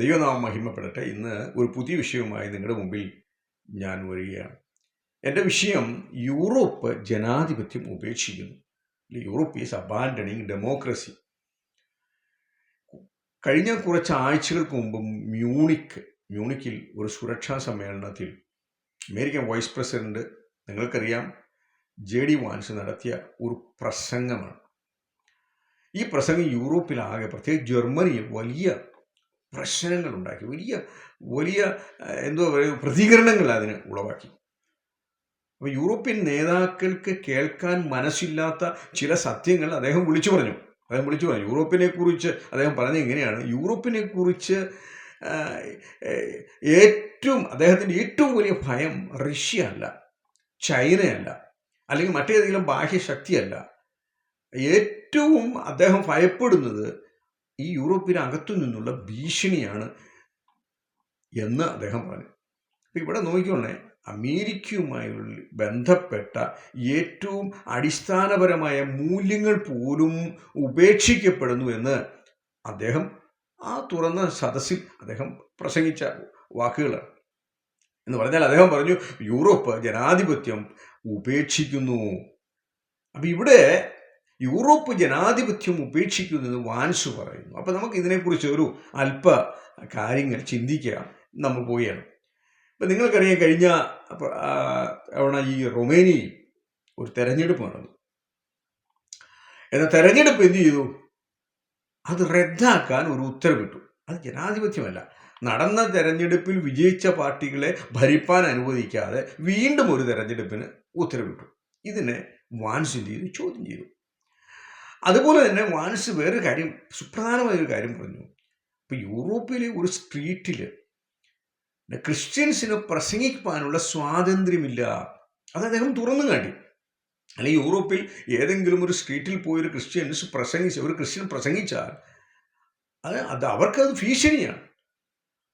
ദൈവനാമം മഹിമപ്പെടട്ടെ. ഇന്ന് ഒരു പുതിയ വിഷയവുമായി നിങ്ങളുടെ മുമ്പിൽ ഞാൻ വരികയാണ്. എന്റെ വിഷയം യൂറോപ്പ് ജനാധിപത്യം ഉപേക്ഷിക്കുന്നു. യൂറോപ്പ് ഈസ് അബാൻഡണിങ് ഡെമോക്രസി കഴിഞ്ഞ കുറച്ച് ആഴ്ചകൾക്ക് മുമ്പ് മ്യൂണിക്ക് മ്യൂണിക്കിൽ ഒരു സുരക്ഷാ സമ്മേളനത്തിൽ അമേരിക്കൻ വൈസ് പ്രസിഡന്റ് നിങ്ങൾക്കറിയാം ജെ ഡി വാൻസ് നടത്തിയ ഒരു പ്രസംഗമാണ്. ഈ പ്രസംഗം യൂറോപ്പിലാകെ പ്രത്യേകിച്ച് ജർമ്മനിയിൽ വലിയ പ്രശ്നങ്ങൾ ഉണ്ടാക്കി വലിയ വലിയ എന്തോ പറയുക പ്രതികരണങ്ങൾ അതിന് ഉളവാക്കി. അപ്പോൾ യൂറോപ്യൻ നേതാക്കൾക്ക് കേൾക്കാൻ മനസ്സില്ലാത്ത ചില സത്യങ്ങൾ അദ്ദേഹം വിളിച്ചു പറഞ്ഞു. അദ്ദേഹം വിളിച്ചു പറഞ്ഞു യൂറോപ്പിനെ കുറിച്ച് അദ്ദേഹം പറഞ്ഞത് എങ്ങനെയാണ് യൂറോപ്പിനെ കുറിച്ച് ഏറ്റവും അദ്ദേഹത്തിന്റെ ഏറ്റവും വലിയ ഭയം റഷ്യ അല്ല ചൈനയല്ല അല്ലെങ്കിൽ മറ്റേതെങ്കിലും ബാഹ്യശക്തിയല്ല. ഏറ്റവും അദ്ദേഹം ഭയപ്പെടുന്നത് ഈ യൂറോപ്പിനകത്തു നിന്നുള്ള ഭീഷണിയാണ് എന്ന് അദ്ദേഹം പറഞ്ഞു. ഇവിടെ നോക്കിക്കോണേ അമേരിക്കയുമായി ബന്ധപ്പെട്ട ഏറ്റവും അടിസ്ഥാനപരമായ മൂല്യങ്ങൾ പോലും ഉപേക്ഷിക്കപ്പെടുന്നു എന്ന് അദ്ദേഹം ആ തുറന്ന സദസ്സിൽ അദ്ദേഹം പ്രസംഗിച്ച വാക്കുകളാണ്. എന്ന് പറഞ്ഞാൽ അദ്ദേഹം പറഞ്ഞു യൂറോപ്പ് ജനാധിപത്യം ഉപേക്ഷിക്കുന്നു. അപ്പം ഇവിടെ യൂറോപ്പ് ജനാധിപത്യം ഉപേക്ഷിക്കുന്നത് വാൻസ് പറയുന്നു. അപ്പോൾ നമുക്ക് ഇതിനെക്കുറിച്ച് ഒരു അല്പ കാര്യങ്ങൾ ചിന്തിക്കുക നമ്മൾ പോവുകയാണ് ഇപ്പം നിങ്ങൾക്കറിയാം കഴിഞ്ഞ തവണ ഈ റൊമേനിയയിൽ ഒരു തെരഞ്ഞെടുപ്പ് നടന്നു. എന്നാൽ തെരഞ്ഞെടുപ്പ് എന്ത് ചെയ്തു? അത് റദ്ദാക്കാൻ ഒരു ഉത്തരവിട്ടു. അത് ജനാധിപത്യമല്ല. നടന്ന തെരഞ്ഞെടുപ്പിൽ വിജയിച്ച പാർട്ടികളെ ഭരിപ്പാൻ അനുവദിക്കാതെ വീണ്ടും ഒരു തെരഞ്ഞെടുപ്പിന് ഉത്തരവിട്ടു. ഇതിനെ വാൻസ് ചെയ്തു? ചോദ്യം ചെയ്തു. അതുപോലെ തന്നെ വാൻസ് വേറൊരു കാര്യം സുപ്രധാനമായ ഒരു കാര്യം പറഞ്ഞു. ഇപ്പം യൂറോപ്പിലെ ഒരു സ്ട്രീറ്റിൽ ക്രിസ്ത്യൻസിന് പ്രസംഗിക്കാനുള്ള സ്വാതന്ത്ര്യമില്ല. അത് അദ്ദേഹം തുറന്നു കാട്ടി. അല്ലെങ്കിൽ യൂറോപ്പിൽ ഏതെങ്കിലും ഒരു സ്ട്രീറ്റിൽ പോയി ഒരു ക്രിസ്ത്യൻസ് പ്രസംഗിച്ച ഒരു ക്രിസ്ത്യൻ പ്രസംഗിച്ചാൽ അത് അത് അവർക്കത് ഭീഷണിയാണ്.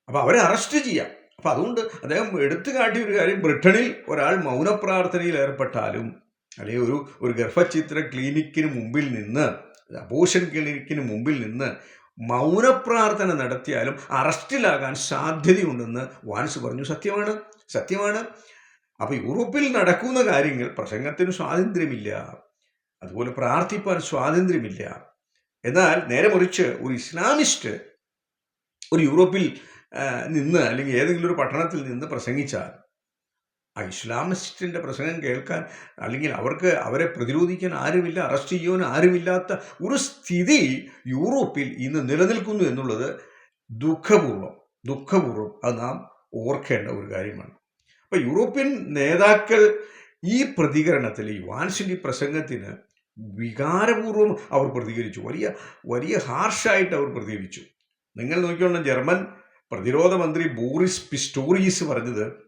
അപ്പോൾ അവരെ അറസ്റ്റ് ചെയ്യാം. അപ്പം അതുകൊണ്ട് അദ്ദേഹം എടുത്തു കാട്ടിയ ഒരു കാര്യം ബ്രിട്ടനിൽ ഒരാൾ മൗനപ്രാർത്ഥനയിൽ ഏർപ്പെട്ടാലും അല്ലെങ്കിൽ ഒരു ഒരു ഗർഭചിത്ര ക്ലിനിക്കിന് മുമ്പിൽ നിന്ന് അബോഷൻ ക്ലിനിക്കിന് മുമ്പിൽ നിന്ന് മൗനപ്രാർത്ഥന നടത്തിയാലും അറസ്റ്റിലാകാൻ സാധ്യതയുണ്ടെന്ന് വാൻസ് പറഞ്ഞു. സത്യമാണ്. സത്യമാണ്. അപ്പോൾ യൂറോപ്പിൽ നടക്കുന്ന കാര്യങ്ങൾ പ്രസംഗത്തിന് സ്വാതന്ത്ര്യമില്ല. അതുപോലെ പ്രാർത്ഥിപ്പാൻ സ്വാതന്ത്ര്യമില്ല. എന്നാൽ നേരെ മറിച്ച് ഒരു ഇസ്ലാമിസ്റ്റ് ഒരു യൂറോപ്പിൽ നിന്ന് അല്ലെങ്കിൽ ഏതെങ്കിലും ഒരു പട്ടണത്തിൽ നിന്ന് പ്രസംഗിച്ചാൽ ഇസ്ലാമിസ്റ്റിന്റെ പ്രസംഗം കേൾക്കാൻ അല്ലെങ്കിൽ അവർക്ക് അവരെ പ്രതിരോധിക്കാൻ ആരുമില്ല അറസ്റ്റ് ചെയ്യുവാൻ ആരുമില്ലാത്ത ഒരു സ്ഥിതി യൂറോപ്പിൽ ഇന്ന് നിലനിൽക്കുന്നു എന്നുള്ളത് ദുഃഖപൂർവം ദുഃഖപൂർവം അത് നാം ഓർക്കേണ്ട ഒരു കാര്യമാണ്. അപ്പോൾ യൂറോപ്യൻ നേതാക്കൾ ഈ പ്രതികരണത്തിൽ ഈ വാൻസിന്റെ പ്രസംഗത്തിന് വികാരപൂർവം അവർ പ്രതികരിച്ചു. വലിയ വലിയ ഹാർഷായിട്ട് അവർ പ്രതികരിച്ചു. നിങ്ങൾ നോക്കിയോണം ജർമ്മൻ പ്രതിരോധ മന്ത്രി ബോറിസ് പിസ്റ്റോറിയസ് പറഞ്ഞത്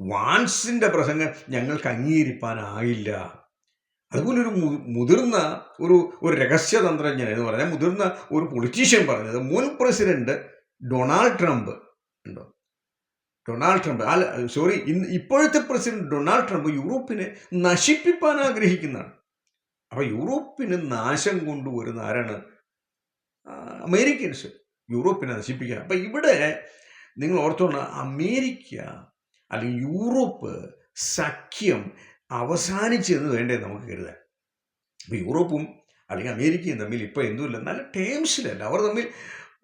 വാൻസിന്റെ പ്രസംഗം ഞങ്ങൾക്ക് അംഗീകരിപ്പാനായില്ല. അതുപോലെ ഒരു മുതിർന്ന ഒരു ഒരു രഹസ്യതന്ത്രജ്ഞൻ എന്ന് പറഞ്ഞാൽ മുതിർന്ന ഒരു പൊളിറ്റീഷ്യൻ പറഞ്ഞത് മുൻ പ്രസിഡന്റ് ഡൊണാൾഡ് ട്രംപ് ഉണ്ടോ? Donald Trump. അല്ല സോറി ഇന്ന് ഇപ്പോഴത്തെ പ്രസിഡന്റ് ഡൊണാൾഡ് ട്രംപ് യൂറോപ്പിനെ നശിപ്പിക്കാൻ ആഗ്രഹിക്കുന്നതാണ്. അപ്പോൾ യൂറോപ്പിന് നാശം കൊണ്ടുവരുന്ന ആരാണ്? അമേരിക്കൻസ് യൂറോപ്പിനെ നശിപ്പിക്കാൻ. അപ്പൊ ഇവിടെ നിങ്ങൾ ഓർത്തോണം അമേരിക്ക അല്ലെങ്കിൽ യൂറോപ്പ് സഖ്യം അവസാനിച്ചെന്ന് വേണ്ടേ നമുക്ക് കരുതാൻ. അപ്പം യൂറോപ്പും അല്ലെങ്കിൽ അമേരിക്കയും തമ്മിൽ ഇപ്പോൾ എന്തുമില്ല നല്ല ടേംസിലല്ല. അവർ തമ്മിൽ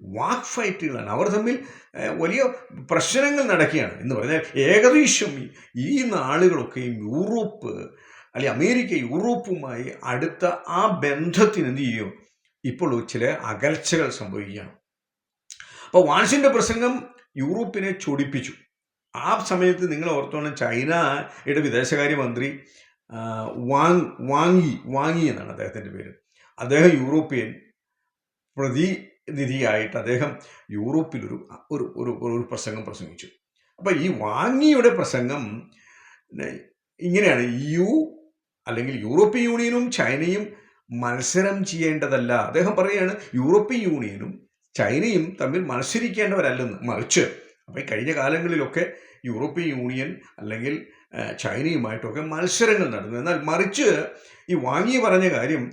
വാക്ക് ഫൈറ്റുകളാണ് അവർ തമ്മിൽ വലിയ പ്രശ്നങ്ങൾ നടക്കുകയാണ്. എന്ന് പറഞ്ഞാൽ ഏകദേശം ഈ- നാളുകളൊക്കെയും യൂറോപ്പ് അല്ലെങ്കിൽ അമേരിക്ക യൂറോപ്പുമായി അടുത്ത ആ ബന്ധത്തിന് എന്ത് ചെയ്യും? ഇപ്പോൾ ചില അകൽച്ചകൾ സംഭവിക്കുകയാണ്. അപ്പോൾ വാൻസിന്റെ പ്രസംഗം യൂറോപ്പിനെ ചൊടിപ്പിച്ചു. ആ സമയത്ത് നിങ്ങൾ ഓർത്തോണം ചൈനയുടെ വിദേശകാര്യമന്ത്രി വാങ് വാങ്ങി വാങ്ങി എന്നാണ് അദ്ദേഹത്തിന്റെ പേര്. അദ്ദേഹം യൂറോപ്യൻ പ്രതിനിധിയായിട്ട് അദ്ദേഹം യൂറോപ്പിലൊരു ഒരു ഒരു ഒരു പ്രസംഗം പ്രസംഗിച്ചു. അപ്പോൾ ഈ വാങ്ങിയുടെ പ്രസംഗം ഇങ്ങനെയാണ്. യു അല്ലെങ്കിൽ യൂറോപ്യൻ യൂണിയനും ചൈനയും മത്സരം ചെയ്യേണ്ടതല്ല. അദ്ദേഹം പറയുകയാണ് യൂറോപ്യൻ യൂണിയനും ചൈനയും തമ്മിൽ മത്സരിക്കേണ്ടവരല്ലെന്ന് മറിച്ച് അപ്പോൾ ഈ കഴിഞ്ഞ കാലങ്ങളിലൊക്കെ യൂറോപ്യൻ യൂണിയൻ അല്ലെങ്കിൽ ചൈനയുമായിട്ടൊക്കെ മത്സരങ്ങൾ നടന്നു. എന്നാൽ മറിച്ച് ഈ വാങ്ങി പറഞ്ഞ കാര്യം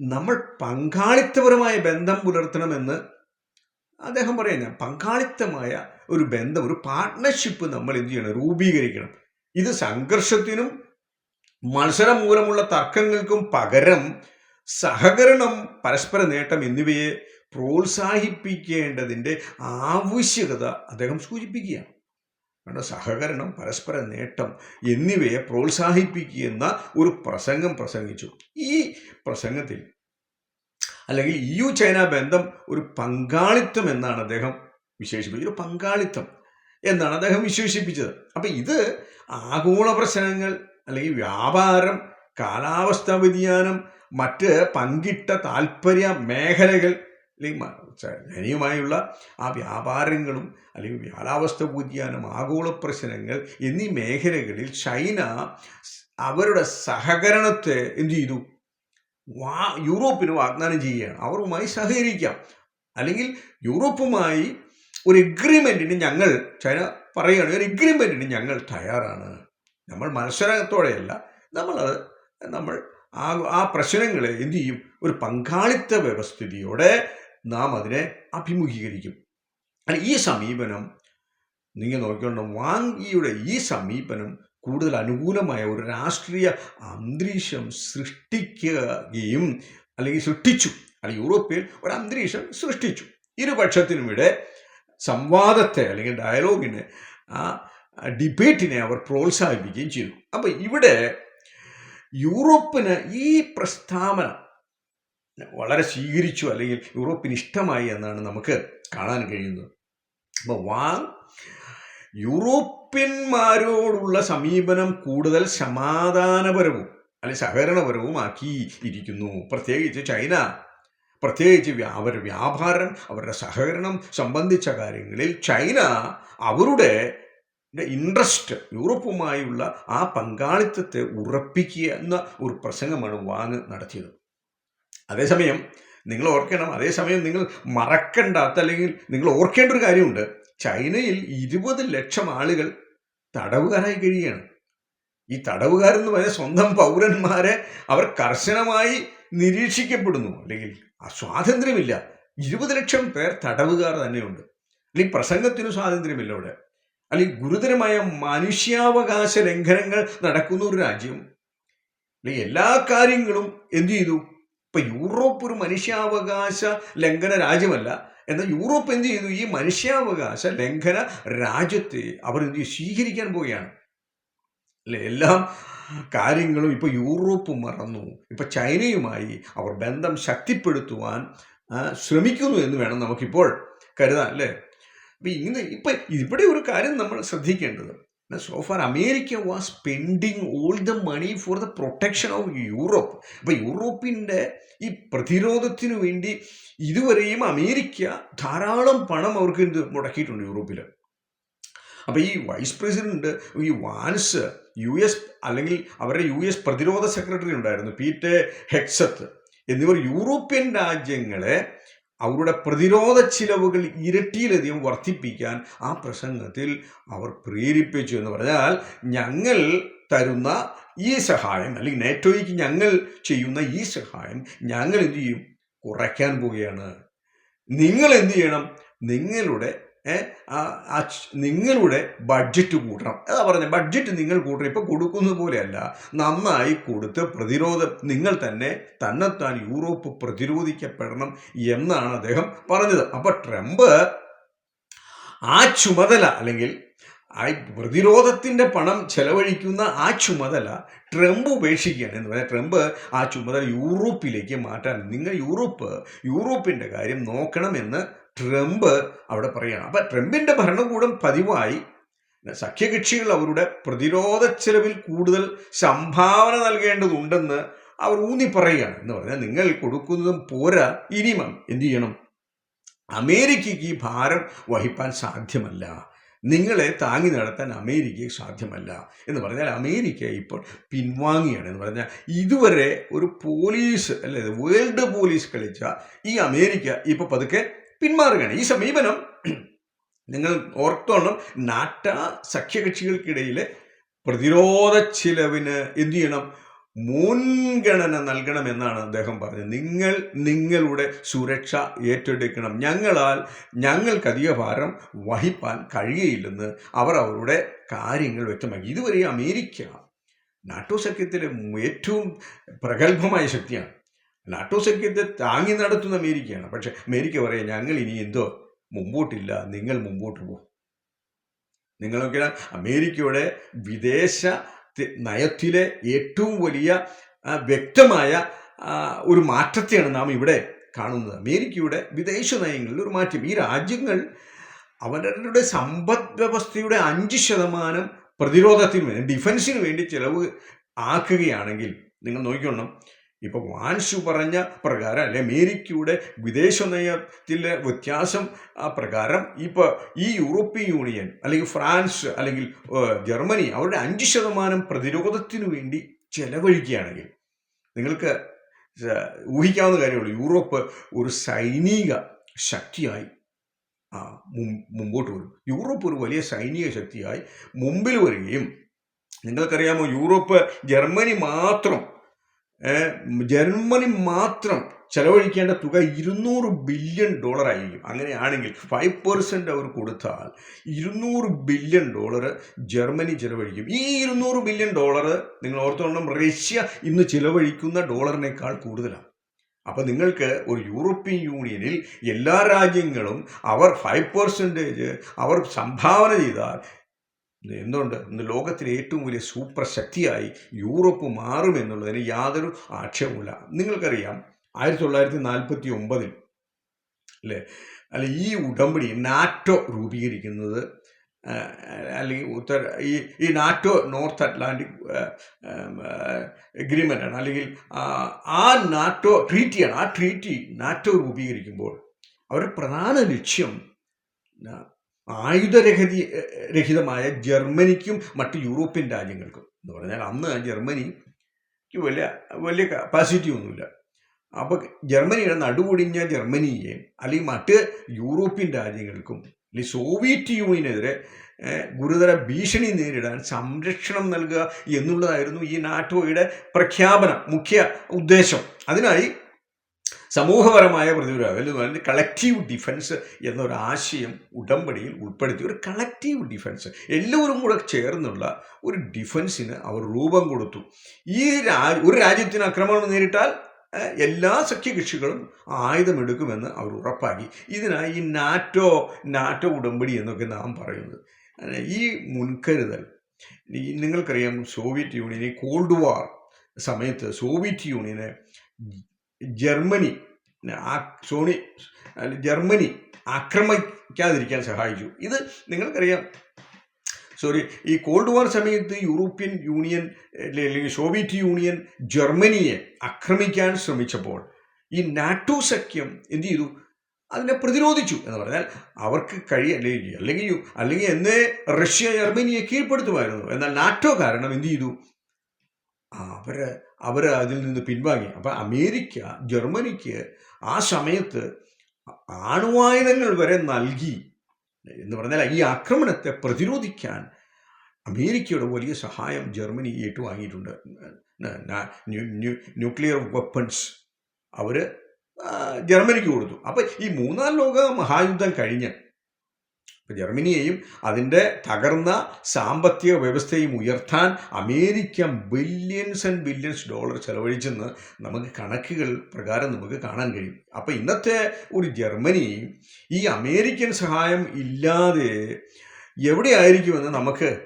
നമ്മൾ പങ്കാളിത്തപരമായ ബന്ധം പുലർത്തണമെന്ന് അദ്ദേഹം പറയുന്ന. പങ്കാളിത്തമായ ഒരു ബന്ധം ഒരു പാർട്ട്ണർഷിപ്പ് നമ്മൾ എന്ത് ചെയ്യണം? രൂപീകരിക്കണം. ഇത് സംഘർഷത്തിനും മത്സരം മൂലമുള്ള തർക്കങ്ങൾക്കും പകരം സഹകരണം പരസ്പര നേട്ടം എന്നിവയെ പ്രോത്സാഹിപ്പിക്കേണ്ടതിന്റെ ആവശ്യകത അദ്ദേഹം സൂചിപ്പിക്കുകയാണ്. കാരണം സഹകരണം പരസ്പര നേട്ടം എന്നിവയെ പ്രോത്സാഹിപ്പിക്കുന്ന ഒരു പ്രസംഗം പ്രസംഗിച്ചു. ഈ പ്രസംഗത്തിൽ അല്ലെങ്കിൽ യു ചൈന ബന്ധം ഒരു പങ്കാളിത്തം എന്നാണ് അദ്ദേഹം വിശേഷിപ്പിച്ചത്. ഒരു പങ്കാളിത്തം എന്നാണ് അദ്ദേഹം വിശേഷിപ്പിച്ചത്. അപ്പം ഇത് ആഗോള പ്രശ്നങ്ങൾ അല്ലെങ്കിൽ വ്യാപാരം കാലാവസ്ഥാ വ്യതിയാനം മറ്റ് പങ്കിട്ട താല്പര്യ മേഖലകൾ അല്ലെങ്കിൽ ചൈനയുമായുള്ള ആ വ്യാപാരങ്ങളും അല്ലെങ്കിൽ കാലാവസ്ഥ വ്യതിയാനം ആഗോള പ്രശ്നങ്ങൾ എന്നീ മേഖലകളിൽ ചൈന അവരുടെ സഹകരണത്തെ എന്ത് ചെയ്തു? വാ യൂറോപ്പിന് വാഗ്ദാനം ചെയ്യുകയാണ്. അവരുമായി സഹകരിക്കാം. അല്ലെങ്കിൽ യൂറോപ്പുമായി ഒരു എഗ്രിമെന്റിന് ഞങ്ങൾ ചൈന പറയുകയാണ് ഒരു എഗ്രിമെന്റിന് ഞങ്ങൾ തയ്യാറാണ്. നമ്മൾ മത്സരത്തോടെയല്ല നമ്മളത് നമ്മൾ ആ ആ പ്രശ്നങ്ങളെ എന്തു ചെയ്യും? ഒരു പങ്കാളിത്ത വ്യവസ്ഥിതിയോടെ നാം അതിനെ അഭിമുഖീകരിക്കും. അല്ല ഈ സമീപനം നിങ്ങൾ നോക്കിക്കൊണ്ട് വാങ്ങിയുടെ ഈ സമീപനം കൂടുതൽ അനുകൂലമായ ഒരു രാഷ്ട്രീയ അന്തരീക്ഷം സൃഷ്ടിക്കുകയും അല്ലെങ്കിൽ സൃഷ്ടിച്ചു. അല്ലെങ്കിൽ യൂറോപ്പിൽ ഒരു അന്തരീക്ഷം സൃഷ്ടിച്ചു. ഇരുപക്ഷത്തിനുമിടെ സംവാദത്തെ അല്ലെങ്കിൽ ഡയലോഗിനെ ആ ഡിബേറ്റിനെ അവർ പ്രോത്സാഹിപ്പിക്കുകയും ചെയ്തു. അപ്പം ഇവിടെ യൂറോപ്പിന് ഈ പ്രസ്താവന വളരെ സ്വീകരിച്ചു അല്ലെങ്കിൽ യൂറോപ്പിന് ഇഷ്ടമായി എന്നാണ് നമുക്ക് കാണാൻ കഴിയുന്നത്. അപ്പോൾ വാങ് യൂറോപ്യന്മാരോടുള്ള സമീപനം കൂടുതൽ സമാധാനപരവും അല്ലെങ്കിൽ സഹകരണപരവുമാക്കി ഇരിക്കുന്നു. പ്രത്യേകിച്ച് ചൈന പ്രത്യേകിച്ച് അവർ വ്യാപാരം അവരുടെ സഹകരണം സംബന്ധിച്ച കാര്യങ്ങളിൽ ചൈന അവരുടെ ഇൻട്രസ്റ്റ് യൂറോപ്പുമായുള്ള ആ പങ്കാളിത്തത്തെ ഉറപ്പിക്കുക എന്ന ഒരു പ്രസംഗമാണ് വാങ് നടത്തിയത്. അതേസമയം നിങ്ങൾ ഓർക്കണം അതേസമയം നിങ്ങൾ മറക്കണ്ടാത്ത അല്ലെങ്കിൽ നിങ്ങൾ ഓർക്കേണ്ട ഒരു കാര്യമുണ്ട്. ചൈനയിൽ ഇരുപത് ലക്ഷം ആളുകൾ തടവുകാരായി കഴിയുകയാണ്. ഈ തടവുകാരെന്ന് പറഞ്ഞാൽ സ്വന്തം പൗരന്മാരെ അവർ കർശനമായി നിരീക്ഷിക്കപ്പെടുന്നു. അല്ലെങ്കിൽ സ്വാതന്ത്ര്യമില്ല. ഇരുപത് ലക്ഷം പേർ തടവുകാർ തന്നെയുണ്ട്. അല്ലെങ്കിൽ പ്രസംഗത്തിനു സ്വാതന്ത്ര്യമില്ല അവിടെ. അല്ലെങ്കിൽ ഗുരുതരമായ മനുഷ്യാവകാശ ലംഘനങ്ങൾ നടക്കുന്ന ഒരു രാജ്യം. അല്ലെങ്കിൽ എല്ലാ കാര്യങ്ങളും എന്തു ചെയ്തു? ഇപ്പൊ യൂറോപ്പ് ഒരു മനുഷ്യാവകാശ ലംഘന രാജ്യമല്ല. എന്നാൽ യൂറോപ്പ് എന്ത് ചെയ്തു? ഈ മനുഷ്യാവകാശ ലംഘന രാജ്യത്തെ അവർ എന്ത് സ്വീകരിക്കാൻ പോവുകയാണ്. അല്ലെ? എല്ലാം കാര്യങ്ങളും ഇപ്പോൾ യൂറോപ്പ് മറന്നു. ഇപ്പൊ ചൈനയുമായി അവർ ബന്ധം ശക്തിപ്പെടുത്തുവാൻ ശ്രമിക്കുന്നു എന്ന് വേണം നമുക്കിപ്പോൾ കരുതാം അല്ലേ? അപ്പൊ ഇങ്ങനെ ഇപ്പൊ ഇവിടെ ഒരു കാര്യം നമ്മൾ ശ്രദ്ധിക്കേണ്ടത്. So far America was spending all the money for the protection of Europe അപ്പൊ യൂറോപ്പിന്റെ ഈ പ്രതിരോധത്തിനു വേണ്ടി ഇതുവരെയും അമേരിക്ക ധാരാളം പണം അവർക്ക് എന്ത് മുടക്കിയിട്ടുണ്ട് യൂറോപ്പിൽ അപ്പൊ ഈ വൈസ് പ്രസിഡന്റ് ഈ വാൻസ് യു എസ് അല്ലെങ്കിൽ അവരുടെ യു എസ് പ്രതിരോധ സെക്രട്ടറി ഉണ്ടായിരുന്നു പീറ്റർ ഹെക്സത്ത് എന്നിവർ യൂറോപ്യൻ രാജ്യങ്ങളെ അവരുടെ പ്രതിരോധ ചിലവുകൾ ഇരട്ടിയിലധികം വർദ്ധിപ്പിക്കാൻ ആ പ്രസംഗത്തിൽ അവർ പ്രേരിപ്പിച്ചു എന്ന് പറഞ്ഞാൽ ഞങ്ങൾ തരുന്ന ഈ സഹായം അല്ലെങ്കിൽ നേറ്റോയ്ക്ക് ഞങ്ങൾ ചെയ്യുന്ന ഈ സഹായം ഞങ്ങൾ എന്ത് ചെയ്യും? കുറയ്ക്കാൻ പോവുകയാണ്. നിങ്ങൾ എന്ത് ചെയ്യണം? നിങ്ങളുടെ നിങ്ങളുടെ ബഡ്ജറ്റ് കൂട്ടണം. അതാ പറഞ്ഞ ബഡ്ജറ്റ് നിങ്ങൾ കൂട്ടണം. ഇപ്പം കൊടുക്കുന്നത് പോലെയല്ല. നന്നായി കൊടുത്ത് പ്രതിരോധം നിങ്ങൾ തന്നെ തന്നെത്താൻ യൂറോപ്പ് പ്രതിരോധിക്കപ്പെടണം എന്നാണ് അദ്ദേഹം പറഞ്ഞത്. അപ്പം ട്രംപ് ആ ചുമതല അല്ലെങ്കിൽ ആ പ്രതിരോധത്തിന്റെ പണം ചെലവഴിക്കുന്ന ആ ചുമതല ട്രംപ് ഉപേക്ഷിക്കുകയാണ് എന്ന് പറഞ്ഞാൽ ട്രംപ് ആ ചുമതല യൂറോപ്പിലേക്ക് മാറ്റാൻ നിങ്ങൾ യൂറോപ്പ് യൂറോപ്പിന്റെ കാര്യം നോക്കണമെന്ന് ട്രംപ് അവിടെ പറയുകയാണ്. അപ്പം ട്രംപിന്റെ ഭരണകൂടം പതിവായി. സഖ്യകക്ഷികൾ അവരുടെ പ്രതിരോധ ചെലവിൽ കൂടുതൽ സംഭാവന നൽകേണ്ടതുണ്ടെന്ന് അവർ ഊന്നി പറയുകയാണ് എന്ന് പറഞ്ഞാൽ നിങ്ങൾ കൊടുക്കുന്നതും പോരാ ഇനിയും എന്ത് ചെയ്യണം? അമേരിക്കയ്ക്ക് ഈ ഭാരം വഹിപ്പാൻ സാധ്യമല്ല. നിങ്ങളെ താങ്ങി നടത്താൻ അമേരിക്കയ്ക്ക് സാധ്യമല്ല. എന്ന് പറഞ്ഞാൽ അമേരിക്ക ഇപ്പോൾ പിൻവാങ്ങിയാണ് എന്ന് പറഞ്ഞാൽ ഇതുവരെ ഒരു പോലീസ് അല്ലെ വേൾഡ് പോലീസ് കളിച്ച ഈ അമേരിക്ക ഇപ്പോൾ പതുക്കെ പിന്മാറുകയാണ് ഈ സമീപനം നിങ്ങൾ ഓർത്തോണം നാറ്റ സഖ്യകക്ഷികൾക്കിടയിലെ പ്രതിരോധ ചിലവിന് എന്തു ചെയ്യണം? മുൻഗണന നൽകണമെന്നാണ് അദ്ദേഹം പറഞ്ഞത്. നിങ്ങൾ നിങ്ങളുടെ സുരക്ഷ ഏറ്റെടുക്കണം. ഞങ്ങളാൽ ഞങ്ങൾക്ക് അധിക ഭാരം വഹിപ്പാൻ കഴിയയില്ലെന്ന് അവർ അവരുടെ കാര്യങ്ങൾ വ്യക്തമാക്കി. ഇതുവരെ അമേരിക്ക നാട്ടോ സഖ്യത്തിലെ ഏറ്റവും പ്രഗത്ഭമായ ശക്തിയാണ്. നാട്ടോ സഖ്യത്തെ താങ്ങി നടത്തുന്ന അമേരിക്കയാണ്. പക്ഷെ അമേരിക്ക പറയാം ഞങ്ങൾ ഇനി എന്തോ മുമ്പോട്ടില്ല. നിങ്ങൾ മുമ്പോട്ട് പോകും നിങ്ങളൊക്കെ അമേരിക്കയുടെ വിദേശ നയത്തിലെ ഏറ്റവും വലിയ വ്യക്തമായ ഒരു മാറ്റത്തെയാണ് നാം ഇവിടെ കാണുന്നത്. അമേരിക്കയുടെ വിദേശ നയങ്ങളിൽ ഒരു മാറ്റം. ഈ രാജ്യങ്ങൾ അവരുടെ സമ്പദ് വ്യവസ്ഥയുടെ അഞ്ച് ശതമാനം പ്രതിരോധത്തിന് വേണ്ടി ഡിഫൻസിന് വേണ്ടി ചിലവ് ആക്കുകയാണെങ്കിൽ നിങ്ങൾ നോക്കിക്കൊള്ളണം ഇപ്പോൾ വാൻഷു പറഞ്ഞ പ്രകാരം അല്ലെ അമേരിക്കയുടെ വിദേശ നയത്തിലെ വ്യത്യാസം ആ പ്രകാരം ഇപ്പോൾ ഈ യൂറോപ്യൻ യൂണിയൻ അല്ലെങ്കിൽ ഫ്രാൻസ് അല്ലെങ്കിൽ ജർമ്മനി അവരുടെ അഞ്ച് ശതമാനം പ്രതിരോധത്തിനു വേണ്ടി ചെലവഴിക്കുകയാണെങ്കിൽ നിങ്ങൾക്ക് ഊഹിക്കാവുന്ന കാര്യമുള്ളൂ. യൂറോപ്പ് ഒരു സൈനിക ശക്തിയായി മുമ്പോട്ട് വരും. യൂറോപ്പ് ഒരു വലിയ സൈനിക ശക്തിയായി മുമ്പിൽ വരികയും നിങ്ങൾക്കറിയാമോ യൂറോപ്പ് ജർമ്മനി മാത്രം ജർമ്മനി മാത്രം ചെലവഴിക്കേണ്ട തുക ഇരുന്നൂറ് ബില്യൺ ഡോളർ ആയിരിക്കും. അങ്ങനെയാണെങ്കിൽ ഫൈവ് പെർസെന്റ് അവർ കൊടുത്താൽ ഇരുന്നൂറ് ബില്യൺ ഡോളർ ജർമ്മനി ചെലവഴിക്കും. ഈ ഇരുന്നൂറ് ബില്യൺ ഡോളർ നിങ്ങൾ ഓർത്തോണം റഷ്യ ഇന്ന് ചിലവഴിക്കുന്ന ഡോളറിനേക്കാൾ കൂടുതലാണ്. അപ്പോൾ നിങ്ങൾക്ക് ഒരു യൂറോപ്യൻ യൂണിയനിൽ എല്ലാ രാജ്യങ്ങളും അവർ ഫൈവ് പെർസെന്റേജ് അവർ സംഭാവന ചെയ്താൽ എന്തുകൊണ്ട്? ഇന്ന് ലോകത്തിലെ ഏറ്റവും വലിയ സൂപ്പർ ശക്തിയായി യൂറോപ്പ് മാറുമെന്നുള്ളതിന് യാതൊരു ആക്ഷേപമില്ല നിങ്ങൾക്കറിയാം ആയിരത്തി തൊള്ളായിരത്തി നാൽപ്പത്തി ഒമ്പതിൽ അല്ലേ? അല്ല ഈ ഉടമ്പടി നാറ്റോ രൂപീകരിക്കുന്നത് അല്ലെങ്കിൽ ഉത്തര ഈ ഈ നാറ്റോ നോർത്ത് അറ്റ്ലാന്റിക് എഗ്രിമെന്റ് ആണ് അല്ലെങ്കിൽ ആ, നാറ്റോ ട്രീറ്റിയാണ് ആ ട്രീറ്റി നാറ്റോ രൂപീകരിക്കുമ്പോൾ അവരുടെ പ്രധാന ലക്ഷ്യം ആയുധരഹിത രഹിതമായ ജർമ്മനിക്കും മറ്റ് യൂറോപ്യൻ രാജ്യങ്ങൾക്കും എന്ന് പറഞ്ഞാൽ അന്ന് ജർമ്മനിക്ക് വലിയ വലിയ കപ്പാസിറ്റി ഒന്നുമില്ല. അപ്പോൾ ജർമ്മനിയുടെ നടുപൊടിഞ്ഞ ജർമ്മനിയെ അല്ലെങ്കിൽ മറ്റ് യൂറോപ്യൻ രാജ്യങ്ങൾക്കും അല്ലെങ്കിൽ സോവിയറ്റ് യൂണിയനെതിരെ ഗുരുതര ഭീഷണി നേരിടാൻ സംരക്ഷണം നൽകുക എന്നുള്ളതായിരുന്നു ഈ നാറ്റോയുടെ പ്രഖ്യാപനം മുഖ്യ ഉദ്ദേശം. അതിനായി സമൂഹപരമായ പ്രതിരോധം കളക്റ്റീവ് ഡിഫൻസ് എന്നൊരാശയം ഉടമ്പടിയിൽ ഉൾപ്പെടുത്തി ഒരു കളക്റ്റീവ് ഡിഫൻസ് എല്ലാവരും കൂടെ ചേർന്നുള്ള ഒരു ഡിഫൻസിന് അവർ രൂപം കൊടുത്തു. ഈ ഒരു രാജ്യത്തിന് ആക്രമണം നേരിട്ടാൽ എല്ലാ സഖ്യകക്ഷികളും ആയുധമെടുക്കുമെന്ന് അവർ ഉറപ്പാക്കി. ഇതിനായി ഈ നാറ്റോ നാറ്റോ ഉടമ്പടി എന്നൊക്കെ നാം പറയുന്നത്. ഈ മുൻകരുതൽ നിങ്ങൾക്കറിയാം സോവിയറ്റ് യൂണിയൻ കോൾഡ് വാർ സമയത്ത് സോവിയറ്റ് യൂണിയനെ ജർമ്മനി സോണി ജർമ്മനി ആക്രമിക്കാതിരിക്കാൻ സഹായിച്ചു. ഇത് നിങ്ങൾക്കറിയാം. സോറി ഈ കോൾഡ് വാർ സമയത്ത് യൂറോപ്യൻ യൂണിയൻ അല്ലെ- അല്ലെങ്കിൽ സോവിയറ്റ് യൂണിയൻ ജർമ്മനിയെ ആക്രമിക്കാൻ ശ്രമിച്ചപ്പോൾ ഈ നാറ്റോ സഖ്യം എന്ത് ചെയ്തു? അതിനെ പ്രതിരോധിച്ചു എന്ന് പറഞ്ഞാൽ അവർക്ക് കഴിയ അല്ലെങ്കിൽ അല്ലെങ്കിൽ അല്ലെങ്കിൽ എന്നേ റഷ്യ ജർമ്മനിയെ കീഴ്പ്പെടുത്തുമായിരുന്നു. എന്നാൽ നാറ്റോ കാരണം എന്ത് ചെയ്തു? അവർ അവർ അതിൽ നിന്ന് പിൻവാങ്ങി. അപ്പം അമേരിക്ക ജർമ്മനിക്ക് ആ സമയത്ത് ആണവായുധങ്ങൾ വരെ നൽകി. എന്ന് പറഞ്ഞാൽ ഈ ആക്രമണത്തെ പ്രതിരോധിക്കാൻ അമേരിക്കയുടെ വലിയ സഹായം ജർമ്മനി ഏറ്റുവാങ്ങിയിട്ടുണ്ട്. ന്യൂക്ലിയർ വെപ്പൺസ് അവർ ജർമ്മനിക്ക് കൊടുത്തു. അപ്പം ഈ മൂന്നാം ലോക മഹായുദ്ധം കഴിഞ്ഞ് ഇപ്പം ജർമ്മനിയെയും അതിന്റെ തകർന്ന സാമ്പത്തിക വ്യവസ്ഥയും ഉയർത്താൻ America billions and billions dollar ചെലവഴിച്ചെന്ന് നമുക്ക് കണക്കുകൾ പ്രകാരം നമുക്ക് കാണാൻ കഴിയും. അപ്പം ഇന്നത്തെ ഒരു ജർമ്മനി ഈ അമേരിക്കൻ സഹായം ഇല്ലാതെ എവിടെയായിരിക്കുമെന്ന് നമുക്ക്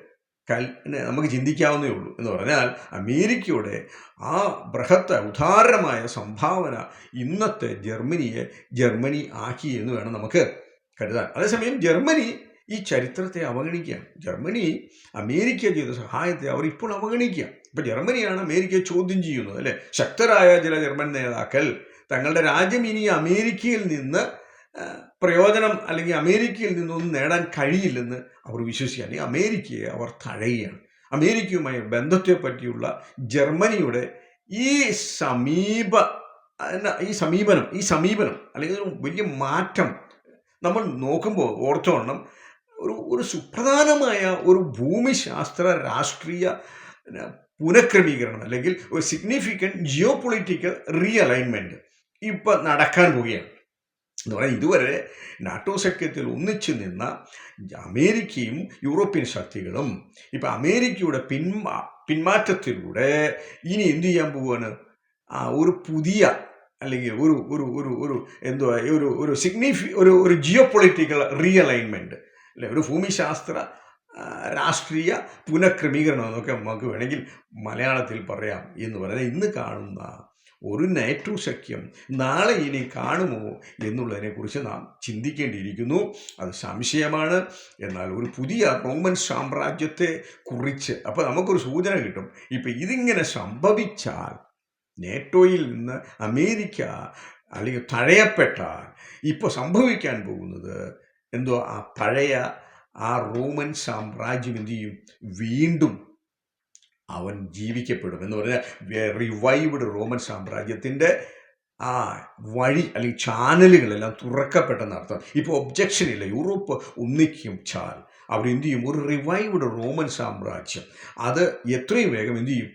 കൽ നമുക്ക് ചിന്തിക്കാവുന്നേ ഉള്ളൂ. എന്ന് പറഞ്ഞാൽ അമേരിക്കയുടെ ആ ബൃഹത്ത് ഉദാരമായ സംഭാവന ഇന്നത്തെ ജർമ്മനിയെ ജർമ്മനി ആക്കി എന്ന് വേണം നമുക്ക് കരുതാൻ. അതേസമയം ജർമ്മനി ഈ ചരിത്രത്തെ അവഗണിക്കുകയാണ്. ജർമ്മനി അമേരിക്ക ചെയ്ത സഹായത്തെ അവർ ഇപ്പോൾ അവഗണിക്കുക ഇപ്പം ജർമ്മനിയാണ് അമേരിക്കയെ ചോദ്യം ചെയ്യുന്നത് അല്ലേ? ശക്തരായ ചില ജർമ്മൻ നേതാക്കൾ തങ്ങളുടെ രാജ്യം ഇനി അമേരിക്കയിൽ നിന്ന് പ്രയോജനം അല്ലെങ്കിൽ അമേരിക്കയിൽ നിന്നൊന്നും നേടാൻ കഴിയില്ലെന്ന് അവർ വിശ്വസിക്കുക അല്ലെങ്കിൽ അമേരിക്കയെ അവർ തഴയുകയാണ്. അമേരിക്കയുമായി ബന്ധത്തെ പറ്റിയുള്ള ജർമ്മനിയുടെ ഈ സമീപ ഈ സമീപനം ഈ സമീപനം അല്ലെങ്കിൽ വലിയ മാറ്റം നമ്മൾ നോക്കുമ്പോൾ ഓർത്തോണം ഒരു ഒരു സുപ്രധാനമായ ഒരു ഭൂമിശാസ്ത്ര രാഷ്ട്രീയ പുനഃക്രമീകരണം അല്ലെങ്കിൽ ഒരു സിഗ്നിഫിക്കന്റ് ജിയോ പൊളിറ്റിക്കൽ റീഅലൈൻമെന്റ് ഇപ്പം നടക്കാൻ പോവുകയാണ്. എന്ന് പറഞ്ഞാൽ ഇതുവരെ നാട്ടോ സഖ്യത്തിൽ ഒന്നിച്ചു നിന്ന അമേരിക്കയും യൂറോപ്യൻ ശക്തികളും ഇപ്പം അമേരിക്കയുടെ പിന്മാ പിന്മാറ്റത്തിലൂടെ ഇനി എന്തു ചെയ്യാൻ പോവുകയാണ് ഒരു പുതിയ അല്ലെങ്കിൽ ഒരു ഒരു ഒരു ഒരു എന്തുവാ ഒരു ഒരു സിഗ്നിഫി ഒരു ഒരു ജിയോ പൊളിറ്റിക്കൽ റീഅലൈൻമെന്റ് അല്ലെ? ഒരു ഭൂമിശാസ്ത്ര രാഷ്ട്രീയ പുനഃക്രമീകരണം എന്നൊക്കെ നമുക്ക് വേണമെങ്കിൽ മലയാളത്തിൽ പറയാം എന്ന് പറഞ്ഞാൽ ഇന്ന് കാണുന്ന ഒരു നേറ്റു സഖ്യം നാളെ ഇനി കാണുമോ എന്നുള്ളതിനെക്കുറിച്ച് നാം ചിന്തിക്കേണ്ടിയിരിക്കുന്നു. അത് സംശയമാണ്. എന്നാൽ ഒരു പുതിയ റോമൻ സാമ്രാജ്യത്തെ കുറിച്ച് അപ്പോൾ നമുക്കൊരു സൂചന കിട്ടും. ഇപ്പം ഇതിങ്ങനെ സംഭവിച്ചാൽ നേറ്റോയിൽ നിന്ന് അമേരിക്ക അല്ലെങ്കിൽ തഴയപ്പെട്ടാൽ ഇപ്പോൾ സംഭവിക്കാൻ പോകുന്നത് എന്തോ ആ പഴയ ആ റോമൻ സാമ്രാജ്യം എന്ത് ചെയ്യും വീണ്ടും അവൻ ജീവിക്കപ്പെടും എന്ന് പറഞ്ഞാൽ റിവൈവ്ഡ് റോമൻ സാമ്രാജ്യത്തിന്റെ ആ വഴി അല്ലെങ്കിൽ ചാനലുകളെല്ലാം തുറക്കപ്പെട്ടെന്ന് അർത്ഥം. ഇപ്പോൾ ഒബ്ജക്ഷൻ ഇല്ല. യൂറോപ്പ് ഒന്നിക്കും ചാൽ. അവിടെ എന്തു ചെയ്യും ഒരു റിവൈവ്ഡ് റോമൻ സാമ്രാജ്യം. അത് എത്രയും വേഗം എന്തു ചെയ്യും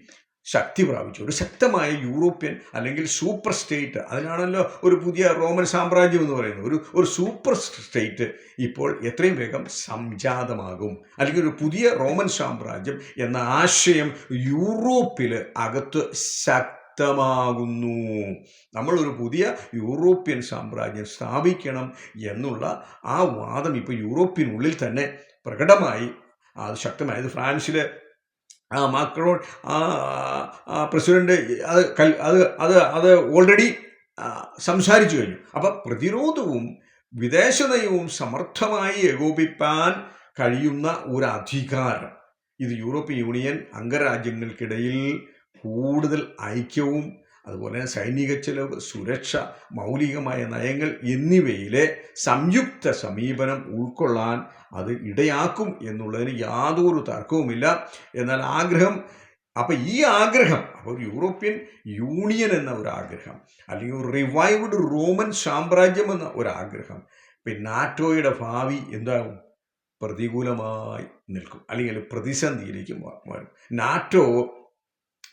ശക്തി പ്രാപിച്ചു. ഒരു ശക്തമായ യൂറോപ്യൻ അല്ലെങ്കിൽ സൂപ്പർ സ്റ്റേറ്റ്. അതിനാണല്ലോ ഒരു പുതിയ റോമൻ സാമ്രാജ്യം എന്ന് പറയുന്നത്. ഒരു ഒരു സൂപ്പർ സ്റ്റേറ്റ് ഇപ്പോൾ എത്രയും വേഗം സംജാതമാകും. അല്ലെങ്കിൽ ഒരു പുതിയ റോമൻ സാമ്രാജ്യം എന്ന ആശയം യൂറോപ്പിൽ അകത്ത് ശക്തമാകുന്നു. നമ്മളൊരു പുതിയ യൂറോപ്യൻ സാമ്രാജ്യം സ്ഥാപിക്കണം എന്നുള്ള ആ വാദം ഇപ്പോൾ യൂറോപ്പിനുള്ളിൽ തന്നെ പ്രകടമായി. അത് ശക്തമായത് ഫ്രാൻസിലെ ആ മാക്രോൺ ആ പ്രസിഡന്റ് അത് കൽ- അത് അത് അത് ഓൾറെഡി സംസാരിച്ചു കഴിഞ്ഞു. അപ്പം പ്രതിരോധവും വിദേശ നയവും സമർത്ഥമായി ഏകോപിപ്പാൻ കഴിയുന്ന ഒരു അധികാരം ഇത് യൂറോപ്യൻ യൂണിയൻ അംഗരാജ്യങ്ങൾക്കിടയിൽ കൂടുതൽ ഐക്യവും അതുപോലെ സൈനിക ചെലവ് സുരക്ഷ മൗലികമായ നയങ്ങൾ എന്നിവയിലെ സംയുക്ത സമീപനം ഉൾക്കൊള്ളാൻ അത് ഇടയാക്കും എന്നുള്ളതിന് യാതൊരു തർക്കവുമില്ല. എന്നാൽ ആഗ്രഹം അപ്പം ഈ ആഗ്രഹം അപ്പോൾ ഒരു യൂറോപ്യൻ യൂണിയൻ എന്ന ഒരു ആഗ്രഹം അല്ലെങ്കിൽ ഒരു റിവൈവ്ഡ് റോമൻ സാമ്രാജ്യം എന്ന ഒരു ആഗ്രഹം പിന്നെ നാറ്റോയുടെ ഭാവി എന്താകും പ്രതികൂലമായി നിൽക്കും അല്ലെങ്കിൽ പ്രതിസന്ധിയിലേക്ക് വരും. നാറ്റോ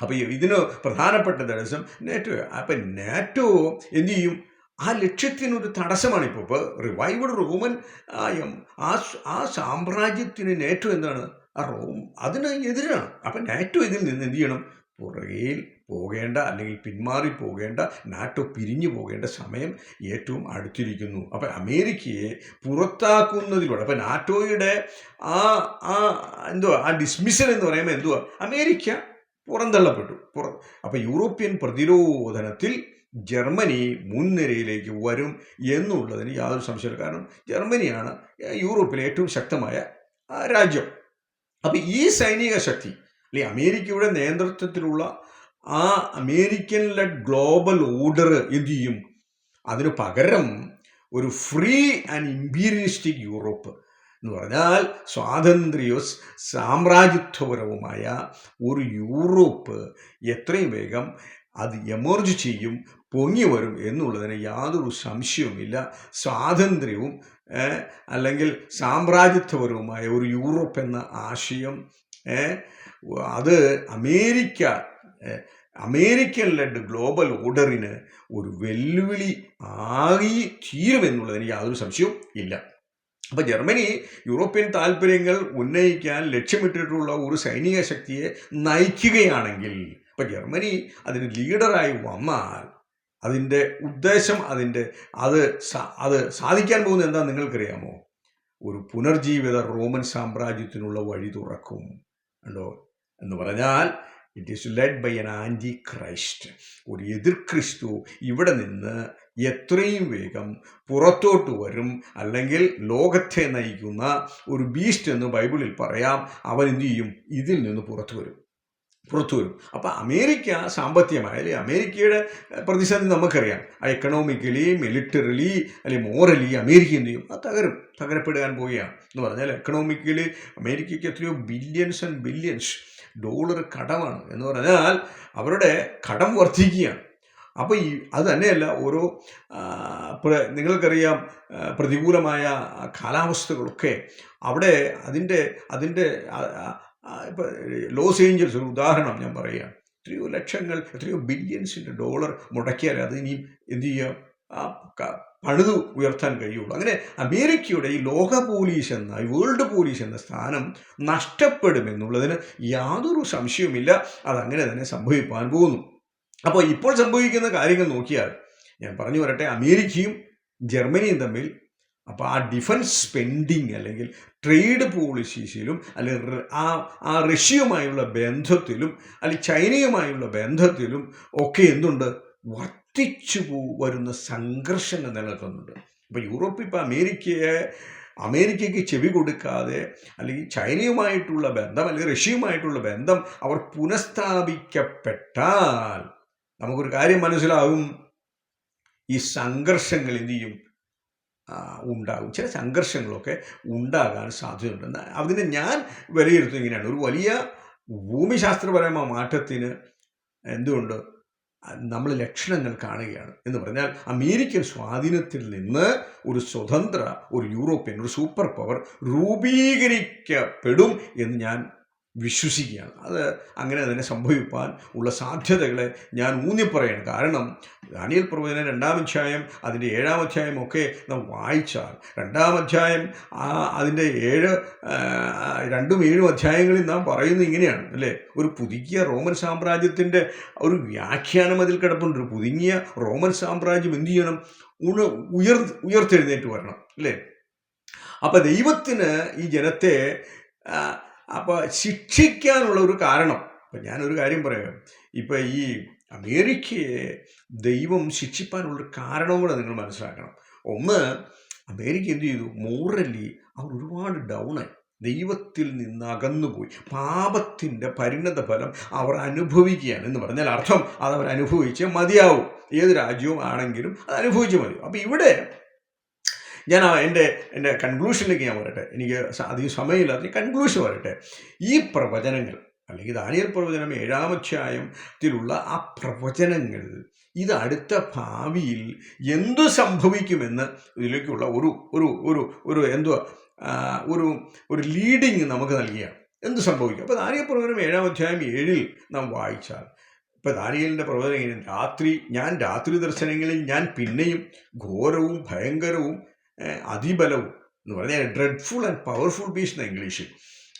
അപ്പോൾ ഇതിന് പ്രധാനപ്പെട്ട തടസ്സം നാറ്റോ അപ്പം നാറ്റോ എന്ത് ചെയ്യും? ആ ലക്ഷ്യത്തിനൊരു തടസ്സമാണ് ഇപ്പോൾ ഇപ്പോൾ റിവൈവ്ഡ് റോമൻ ആ ആ സാമ്രാജ്യത്തിന് നാറ്റോ എന്താണ്? ആ റോം അതിന് എതിരാണ്. അപ്പം നാറ്റോ ഇതിൽ നിന്ന് എന്ത് ചെയ്യണം? പുറകിൽ പോകേണ്ട അല്ലെങ്കിൽ പിന്മാറി പോകേണ്ട നാറ്റോ പിരിഞ്ഞു പോകേണ്ട സമയം ഏറ്റവും അടുത്തിരിക്കുന്നു. അപ്പം അമേരിക്കയെ പുറത്താക്കുന്നതിലൂടെ അപ്പം നാറ്റോയുടെ ആ ആ എന്തുവാ? ആ ഡിസ്മിസൽ എന്ന് പറയുമ്പോൾ എന്തുവാ? അമേരിക്ക പുറന്തള്ളപ്പെട്ടു. പുറ അപ്പം യൂറോപ്യൻ പ്രതിരോധനത്തിൽ ജർമ്മനി മുൻനിരയിലേക്ക് വരും എന്നുള്ളതിന് യാതൊരു സംശയമില്ല. കാരണം ജർമ്മനിയാണ് യൂറോപ്പിലെ ഏറ്റവും ശക്തമായ രാജ്യം. അപ്പം ഈ സൈനിക ശക്തി അല്ലെ അമേരിക്കയുടെ നേതൃത്വത്തിലുള്ള ആ അമേരിക്കൻ ലെഡ് ഗ്ലോബൽ ഓർഡർ എന്ത് ചെയ്യും? അതിന് പകരം ഒരു ഫ്രീ ആൻഡ് ഇമ്പീരിയലിസ്റ്റിക് യൂറോപ്പ് എന്ന് പറഞ്ഞാൽ സ്വാതന്ത്ര്യവും സാമ്രാജ്യത്വപരവുമായ ഒരു യൂറോപ്പ് എത്രയും വേഗം അത് എമർജ് ചെയ്യും പൊങ്ങി വരും എന്നുള്ളതിന് യാതൊരു സംശയവുമില്ല. സ്വാതന്ത്ര്യവും അല്ലെങ്കിൽ സാമ്രാജ്യത്വപരവുമായ ഒരു യൂറോപ്പ് എന്ന ആശയം അത് അമേരിക്ക അമേരിക്കൻ ലെഡ് ഗ്ലോബൽ ഓർഡറിന് ഒരു വെല്ലുവിളി ആയി തീരുമെന്നുള്ളതിന് യാതൊരു സംശയവും ഇല്ല. അപ്പോൾ ജർമ്മനി യൂറോപ്യൻ താല്പര്യങ്ങൾ ഉന്നയിക്കാൻ ലക്ഷ്യമിട്ടിട്ടുള്ള ഒരു സൈനിക ശക്തിയെ നയിക്കുകയാണെങ്കിൽ അപ്പോൾ ജർമ്മനി അതിന് ലീഡറായി വന്നാൽ അതിന്റെ ഉദ്ദേശം അതിന്റെ അത് അത് സാധിക്കാൻ പോകുന്നത് എന്താ നിങ്ങൾക്കറിയാമോ? ഒരു പുനർജീവിത റോമൻ സാമ്രാജ്യത്തിനുള്ള വഴി തുറക്കും. ഉണ്ടോ എന്ന് പറഞ്ഞാൽ it is led by an antichrist ഒരു എതിർ ക്രിസ്തു ഇവിടെ നിന്ന് എത്രയും വേഗം പുറത്തോട്ട് വരും. അല്ലെങ്കിൽ ലോകത്തെ നയിക്കുന്ന ഒരു ബീസ്റ്റ് എന്ന് ബൈബിളിൽ പറയാം. അവൻ എന്തു ചെയ്യും? ഇതിൽ നിന്ന് പുറത്തു വരും. പുറത്തു വരും. അപ്പോൾ അമേരിക്ക സാമ്പത്തികമായ അല്ലെങ്കിൽ അമേരിക്കയുടെ പ്രതിസന്ധി നമുക്കറിയാം. എക്കണോമിക്കലി മിലിറ്ററലി അല്ലെങ്കിൽ മോറലി അമേരിക്ക എന്ത് ചെയ്യും? അത് തകരും. തകരപ്പെടാൻ പോവുകയാണ്. എന്ന് പറഞ്ഞാൽ എക്കണോമിക്കലി അമേരിക്കയ്ക്ക് എത്രയോ ബില്യൻസ് ആൻഡ് ബില്യൻസ് ഡോളർ കടമാണ്. എന്ന് പറഞ്ഞാൽ അവരുടെ കടം വർദ്ധിക്കുകയാണ്. അപ്പോൾ ഈ അത് തന്നെയല്ല ഓരോ നിങ്ങൾക്കറിയാം പ്രതികൂലമായ കാലാവസ്ഥകളൊക്കെ അവിടെ അതിന്റെ അതിന്റെ ഇപ്പം ലോസ് ഏഞ്ചൽസ് ഒരു ഉദാഹരണം ഞാൻ പറയാം. എത്രയോ ലക്ഷങ്ങൾ എത്രയോ ബില്യൺസിന്റെ ഡോളർ മുടക്കിയാൽ അത് ഇനിയും എന്ത് ചെയ്യാം? പഴുതു ഉയർത്താൻ കഴിയുള്ളൂ. അങ്ങനെ അമേരിക്കയുടെ ഈ ലോക പോലീസ് എന്ന ഈ വേൾഡ് പോലീസ് എന്ന സ്ഥാനം നഷ്ടപ്പെടുമെന്നുള്ളതിന് യാതൊരു സംശയവുമില്ല. അതങ്ങനെ തന്നെ സംഭവിക്കാൻ പോകുന്നു. അപ്പോൾ ഇപ്പോൾ സംഭവിക്കുന്ന കാര്യങ്ങൾ നോക്കിയാൽ ഞാൻ പറഞ്ഞു വരട്ടെ അമേരിക്കയും ജർമ്മനിയും തമ്മിൽ അപ്പോൾ ആ ഡിഫൻസ് സ്പെൻഡിങ് അല്ലെങ്കിൽ ട്രേഡ് പോളിസീസിലും അല്ലെങ്കിൽ ആ ആ റഷ്യയുമായുള്ള ബന്ധത്തിലും അല്ലെങ്കിൽ ചൈനയുമായുള്ള ബന്ധത്തിലും ഒക്കെ എന്തുണ്ട്? വർദ്ധിച്ചു വരുന്ന സംഘർഷങ്ങൾ നിലനിൽക്കുന്നുണ്ട്. ഇപ്പോൾ യൂറോപ്പ് ഇപ്പോൾ അമേരിക്കയെ അമേരിക്കയ്ക്ക് ചെവി കൊടുക്കാതെ അല്ലെങ്കിൽ ചൈനയുമായിട്ടുള്ള ബന്ധം അല്ലെങ്കിൽ റഷ്യയുമായിട്ടുള്ള ബന്ധം അവർ പുനഃസ്ഥാപിക്കപ്പെട്ടാൽ നമുക്കൊരു കാര്യം മനസ്സിലാവും. ഈ സംഘർഷങ്ങൾ എന്ത് ചെയ്യും? ഉണ്ടാകും. ചില സംഘർഷങ്ങളൊക്കെ ഉണ്ടാകാൻ സാധ്യതയുണ്ട്. അതിന് ഞാൻ വിലയിരുത്തുന്നത് ഇങ്ങനെയാണ്. ഒരു വലിയ ഭൂമിശാസ്ത്രപരമായ മാറ്റത്തിന് എന്തുകൊണ്ട് നമ്മൾ ലക്ഷണങ്ങൾ കാണുകയാണ് എന്ന് പറഞ്ഞാൽ അമേരിക്കൻ സ്വാധീനത്തിൽ നിന്ന് ഒരു സ്വതന്ത്ര ഒരു യൂറോപ്യൻ ഒരു സൂപ്പർ പവർ രൂപീകരിക്കപ്പെടും എന്ന് ഞാൻ വിശ്വസിക്കുകയാണ്. അത് അങ്ങനെ തന്നെ സംഭവിപ്പാൻ ഉള്ള സാധ്യതകളെ ഞാൻ ഊന്നിപ്പറയാണ് കാരണം ദാനിയൽ പ്രവചന രണ്ടാം അധ്യായം അതിന്റെ ഏഴാം അധ്യായം ഒക്കെ നാം വായിച്ചാൽ രണ്ടാം അധ്യായം അതിന്റെ ഏഴ് രണ്ടും ഏഴും അധ്യായങ്ങളിൽ നാം പറയുന്നത് ഇങ്ങനെയാണ് അല്ലേ? ഒരു പുതുക്കിയ റോമൻ സാമ്രാജ്യത്തിന്റെ ഒരു വ്യാഖ്യാനം അതിൽ കിടപ്പുണ്ട്. ഒരു പുതുങ്ങിയ റോമൻ സാമ്രാജ്യം എന്തു ചെയ്യണം? ഉണ ഉയർ ഉയർത്തെഴുന്നേറ്റ് വരണം അല്ലേ? അപ്പം ദൈവത്തിന് ഈ ജനത്തെ അപ്പോൾ ശിക്ഷിക്കാനുള്ള ഒരു കാരണം. ഇപ്പം ഞാനൊരു കാര്യം പറയാം. ഇപ്പം ഈ അമേരിക്കയെ ദൈവം ശിക്ഷിപ്പാനുള്ളൊരു കാരണം കൂടെ നിങ്ങൾ മനസ്സിലാക്കണം. ഒന്ന് അമേരിക്ക എന്ത് ചെയ്തു? മോറലി അവർ ഒരുപാട് ഡൗണായി ദൈവത്തിൽ നിന്ന് അകന്നുപോയി. പാപത്തിന്റെ പരിണത ഫലം അവർ അനുഭവിക്കുകയാണ് എന്ന് പറഞ്ഞാൽ അർത്ഥം അത് അവർ അനുഭവിച്ച് മതിയാവും. ഏത് രാജ്യവും ആണെങ്കിലും അത് അനുഭവിച്ച് മതിയാവും. അപ്പോൾ ഇവിടെ ഞാൻ എന്റെ എന്റെ കൺക്ലൂഷനിലേക്ക് ഞാൻ വരട്ടെ. എനിക്ക് അധികം സമയമില്ലാത്ത കൺക്ലൂഷൻ വരട്ടെ. ഈ പ്രവചനങ്ങൾ അല്ലെങ്കിൽ ദാനിയൽ പ്രവചനം ഏഴാമധ്യായത്തിലുള്ള ആ പ്രവചനങ്ങൾ ഇത് അടുത്ത ഭാവിയിൽ എന്തു സംഭവിക്കുമെന്ന് ഇതിലേക്കുള്ള ഒരു ഒരു ഒരു ഒരു എന്തുവാ ഒരു ഒരു ലീഡിങ് നമുക്ക് നൽകിയാണ്. എന്ത് സംഭവിക്കും? അപ്പോൾ ദാനിയൽ പ്രവചനം ഏഴാം അധ്യായം ഏഴിൽ നാം വായിച്ചാൽ ഇപ്പോൾ ദാനിയലിന്റെ പ്രവചനം രാത്രി ഞാൻ രാത്രി ദർശനങ്ങളിൽ ഞാൻ പിന്നെയും ഘോരവും ഭയങ്കരവും അതിബലവും എന്ന് പറഞ്ഞാൽ ഡ്രെഡ്ഫുൾ ആൻഡ് പവർഫുൾ ബീസ് എന്ന ഇംഗ്ലീഷിൽ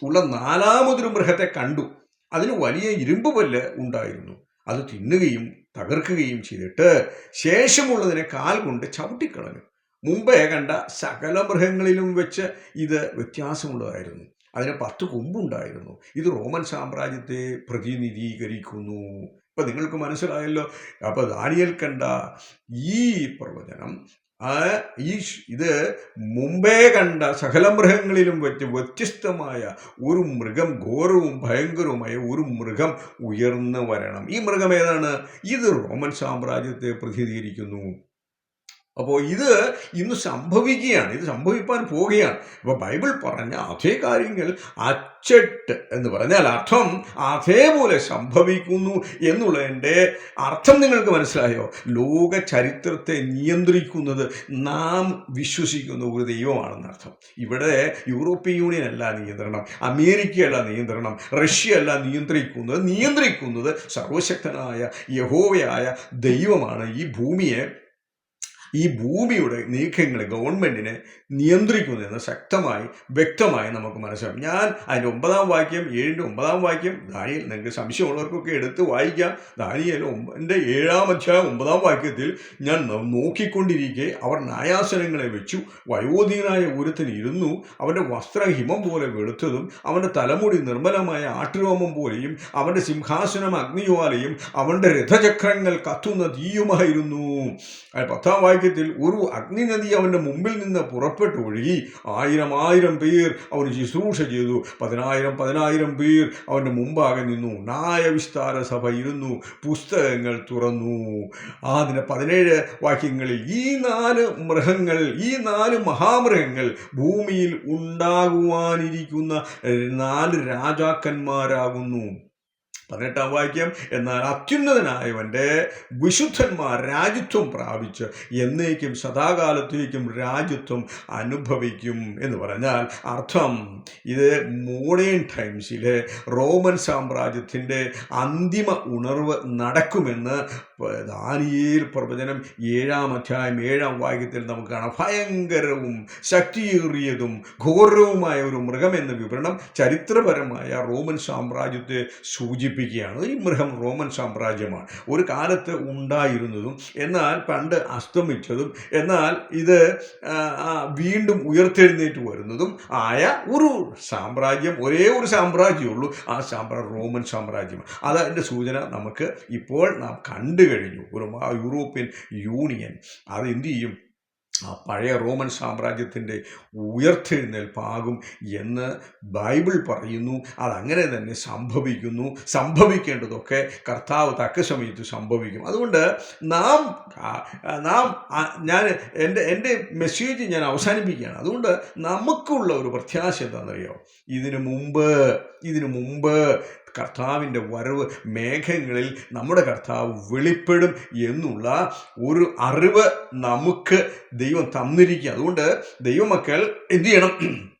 ഉള്ള നാലാമതൊരു മൃഗത്തെ കണ്ടു. അതിന് വലിയ ഇരുമ്പ് പല്ല് ഉണ്ടായിരുന്നു. അത് തിന്നുകയും തകർക്കുകയും ചെയ്തിട്ട് ശേഷമുള്ളതിനെ കാൽ കൊണ്ട് ചവിട്ടിക്കളഞ്ഞു. മുമ്പേ കണ്ട സകല മൃഗങ്ങളിലും വെച്ച് ഇത് വ്യത്യാസമുള്ളതായിരുന്നു. അതിന് പത്ത് കൊമ്പുണ്ടായിരുന്നു. ഇത് റോമൻ സാമ്രാജ്യത്തെ പ്രതിനിധീകരിക്കുന്നു. ഇപ്പം നിങ്ങൾക്ക് മനസ്സിലായല്ലോ. അപ്പോൾ ദാനിയൽ കണ്ട ഈ പ്രവചനം ഈ ഇത് മുമ്പേ കണ്ട സകല മൃഗങ്ങളിലും വെച്ച് വ്യത്യസ്തമായ ഒരു മൃഗം ഘോരവും ഭയങ്കരവുമായ ഒരു മൃഗം ഉയർന്നു വരണം. ഈ മൃഗം ഏതാണ്? ഇത് റോമൻ സാമ്രാജ്യത്തെ പ്രതിനിധീകരിക്കുന്നു. അപ്പോൾ ഇത് ഇന്ന് സംഭവിക്കുകയാണ് ഇത് സംഭവിക്കാൻ പോവുകയാണ്. അപ്പോൾ ബൈബിൾ പറഞ്ഞ അതേ കാര്യങ്ങൾ അച്ചട്ട് എന്ന് പറഞ്ഞാൽ അർത്ഥം അതേപോലെ സംഭവിക്കുന്നു എന്നുള്ളതിന്റെ അർത്ഥം നിങ്ങൾക്ക് മനസ്സിലായോ? ലോക ചരിത്രത്തെ നിയന്ത്രിക്കുന്നത് നാം വിശ്വസിക്കുന്ന ഒരു ദൈവമാണെന്ന് അർത്ഥം. ഇവിടെ യൂറോപ്യൻ യൂണിയൻ അല്ല നിയന്ത്രണം അമേരിക്കയല്ല നിയന്ത്രണം റഷ്യ അല്ല നിയന്ത്രിക്കുന്നത് നിയന്ത്രിക്കുന്നത് സർവശക്തനായ യഹോവയായ ദൈവമാണ്. ഈ ഭൂമിയെ ഈ ഭൂമിയുടെ നീക്കങ്ങളെ ഗവൺമെന്റിനെ നിയന്ത്രിക്കുന്നതെന്ന് ശക്തമായി വ്യക്തമായി നമുക്ക് മനസ്സിലാവും ഞാൻ അതിന്റെ ഒമ്പതാം വാക്യം ഏഴിന്റെ ഒമ്പതാം വാക്യം ദാനിയൽ നിങ്ങൾക്ക് സംശയമുള്ളവർക്കൊക്കെ എടുത്ത് വായിക്കാം. ദാനിയൽ എന്റെ ഏഴാം അധ്യായം ഒമ്പതാം വാക്യത്തിൽ ഞാൻ നോക്കിക്കൊണ്ടിരിക്കെ അവർ നായാസനങ്ങളെ വെച്ചു. വയോധീനായ ഒരുത്തൻ ഇരുന്നു. അവന്റെ വസ്ത്രം ഹിമം പോലെ വെളുത്തതും അവന്റെ തലമുടി നിർമ്മലമായ ആട്ടുരോമം പോലെയും അവന്റെ സിംഹാസനം അഗ്നിജ്വാലയും അവന്റെ രഥചക്രങ്ങൾ കത്തുന്ന തീയുമായിരുന്നു. പത്താം പത്താം വാക്യത്തിൽ ഒരു അഗ്നിനദി അവന്റെ മുമ്പിൽ നിന്ന് പുറപ്പെട്ടു ഒഴുകി. ആയിരം ആയിരം പേർ അവന് ശുശ്രൂഷ ചെയ്തു. പതിനായിരം പതിനായിരം പേർ അവന്റെ മുമ്പാകെ നിന്നു. ന്യായവിസ്താര സഭ ഇരുന്നു. പുസ്തകങ്ങൾ തുറന്നു. അതിന് പതിനേഴ് വാക്യങ്ങളിൽ ഈ നാല് മൃഗങ്ങൾ ഈ നാല് മഹാമൃഗങ്ങൾ ഭൂമിയിൽ ഉണ്ടാകുവാനിരിക്കുന്ന നാല് രാജാക്കന്മാരാകുന്നു. പതിനെട്ടാം വാക്യം എന്നാൽ അത്യുന്നതനായവന്റെ വിശുദ്ധന്മാർ രാജ്യത്വം പ്രാപിച്ച് എന്നേക്കും സദാകാലത്തേക്കും രാജ്യത്വം അനുഭവിക്കും എന്ന് പറഞ്ഞാൽ അർത്ഥം ഇത് മോഡേൺ ടൈംസിലെ റോമൻ സാമ്രാജ്യത്തിന്റെ അന്തിമ ഉണർവ് നടക്കുമെന്ന് ദാനിയേൽ പ്രവചനം ഏഴാം അധ്യായം ഏഴാം വാക്യത്തിൽ നമുക്ക് കാണാം. ഭയങ്കരവും ശക്തിയേറിയതും ഘോരവുമായ ഒരു മൃഗമെന്ന വിവരണം ചരിത്രപരമായ റോമൻ സാമ്രാജ്യത്തെ സൂചിപ്പിക്കുകയാണ് ഈ മൃഗം റോമൻ സാമ്രാജ്യമാണ്. ഒരു കാലത്ത് ഉണ്ടായിരുന്നതും എന്നാൽ പണ്ട് അസ്തമിച്ചതും എന്നാൽ ഇത് വീണ്ടും ഉയർത്തെഴുന്നേറ്റ് വരുന്നതും ആയ ഒരു സാമ്രാജ്യം ഒരേ ഒരു സാമ്രാജ്യമുള്ളൂ ആ സാമ്രാജ്യം റോമൻ സാമ്രാജ്യം അതതിന്റെ സൂചന നമുക്ക് ഇപ്പോൾ നാം കണ്ടു കഴിഞ്ഞു. ഒരു യൂറോപ്യൻ യൂണിയൻ. അത് എന്തു ചെയ്യും? ആ പഴയ റോമൻ സാമ്രാജ്യത്തിന്റെ ഉയർത്തെഴുന്നേൽപ്പാകും എന്ന് ബൈബിൾ പറയുന്നു. അതങ്ങനെ തന്നെ സംഭവിക്കുന്നു. സംഭവിക്കേണ്ടതൊക്കെ കർത്താവ് തക്ക സമയത്ത് സംഭവിക്കും. അതുകൊണ്ട് നാം നാം ഞാൻ എന്റെ എന്റെ മെസ്സേജ് ഞാൻ അവസാനിപ്പിക്കുകയാണ്. അതുകൊണ്ട് നമുക്കുള്ള ഒരു പ്രത്യാശ എന്താണെന്നറിയോ? ഇതിനു മുമ്പ് ഇതിനു മുമ്പ് കർത്താവിന്റെ വരവ് മേഘങ്ങളിൽ നമ്മുടെ കർത്താവ് വെളിപ്പെടും എന്നുള്ള ഒരു അറിവ് നമുക്ക് ദൈവം തന്നിരിക്കുക. അതുകൊണ്ട് ദൈവമക്കൾ എന്തു ചെയ്യണം?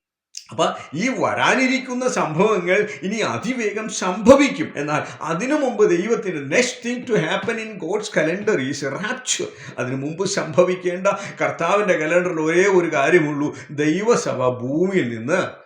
അപ്പം ഈ വരാനിരിക്കുന്ന സംഭവങ്ങൾ ഇനി അതിവേഗം സംഭവിക്കും. എന്നാൽ അതിനു മുമ്പ് ദൈവത്തിന് next thing to happen in God's calendar is rapture അതിനു മുമ്പ് സംഭവിക്കേണ്ട കർത്താവിന്റെ കലണ്ടറിൽ ഒരേ ഒരു കാര്യമുള്ളൂ. ദൈവസഭ ഭൂമിയിൽ നിന്ന്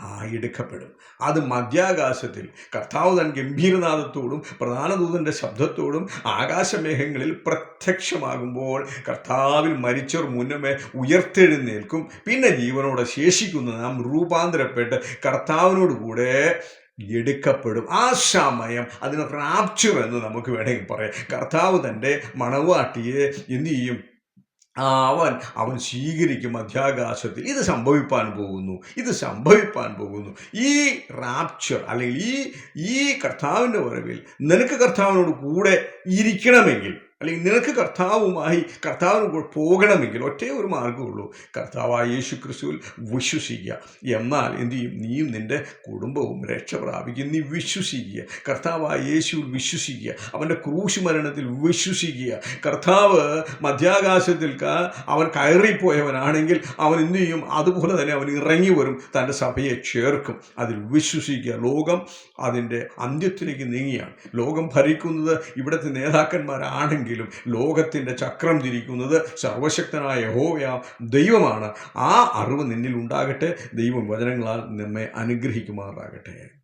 ആ എടുക്കപ്പെടും അത് മധ്യാകാശത്തിൽ കർത്താവ് തൻ ഗംഭീരനാഥത്തോടും പ്രധാനദൂതന്റെ ശബ്ദത്തോടും ആകാശമേഘങ്ങളിൽ പ്രത്യക്ഷമാകുമ്പോൾ കർത്താവിൽ മരിച്ചവർ മുന്നമേ ഉയർത്തെഴുന്നേൽക്കും. പിന്നെ ജീവനോടെ ശേഷിക്കുന്ന നാം രൂപാന്തരപ്പെട്ട് കർത്താവിനോട് കൂടെ എടുക്കപ്പെടും. ആ സമയം അതിന് റാപ്ചർ എന്ന് നമുക്ക് വേണമെങ്കിൽ പറയാം. കർത്താവ് തന്റെ മണവാട്ടിയെ എന്തു ചെയ്യും? അവൻ അവൻ സ്വീകരിക്കും മധ്യാകാശത്തിൽ. ഇത് സംഭവിപ്പാൻ പോകുന്നു. ഇത് സംഭവിപ്പാൻ പോകുന്നു. ഈ റാപ്ചർ അല്ലെങ്കിൽ ഈ ഈ കർത്താവിന്റെ വരവിൽ നിനക്ക് കർത്താവിനോട് കൂടെ ഇരിക്കണമെങ്കിൽ അല്ലെങ്കിൽ നിനക്ക് കർത്താവുമായി കർത്താവിന് പോകണമെങ്കിൽ ഒറ്റേ ഒരു മാർഗമുള്ളൂ. കർത്താവായ യേശു ക്രിസ്തുവിൽ വിശ്വസിക്കുക. എന്നാൽ എന്തു ചെയ്യും? നീയും നിന്റെ കുടുംബവും രക്ഷ പ്രാപിക്കും. നീ വിശ്വസിക്കുക. കർത്താവായ യേശുവിൽ വിശ്വസിക്കുക. അവന്റെ ക്രൂശ് മരണത്തിൽ വിശ്വസിക്കുക. കർത്താവ് മധ്യാകാശത്തിൽ അവൻ കയറിപ്പോയവനാണെങ്കിൽ അവൻ എന്തു ചെയ്യും? അതുപോലെ തന്നെ അവൻ ഇറങ്ങി വരും. തന്റെ സഭയെ ചേർക്കും. അതിൽ വിശ്വസിക്കുക. ലോകം അതിന്റെ അന്ത്യത്തിലേക്ക് നീങ്ങിയാണ്. ലോകം ഭരിക്കുന്നത് ഇവിടുത്തെ നേതാക്കന്മാരാണെങ്കിലും ലോകത്തിന്റെ ചക്രം തിരിക്കുന്നത് സർവശക്തനായ യഹോവയ ദൈവമാണ്. ആ അറിവ് നിന്നിൽ ഉണ്ടാകട്ടെ ദൈവം വചനങ്ങളാൽ നമ്മെ അനുഗ്രഹിക്കുമാറാകട്ടെ.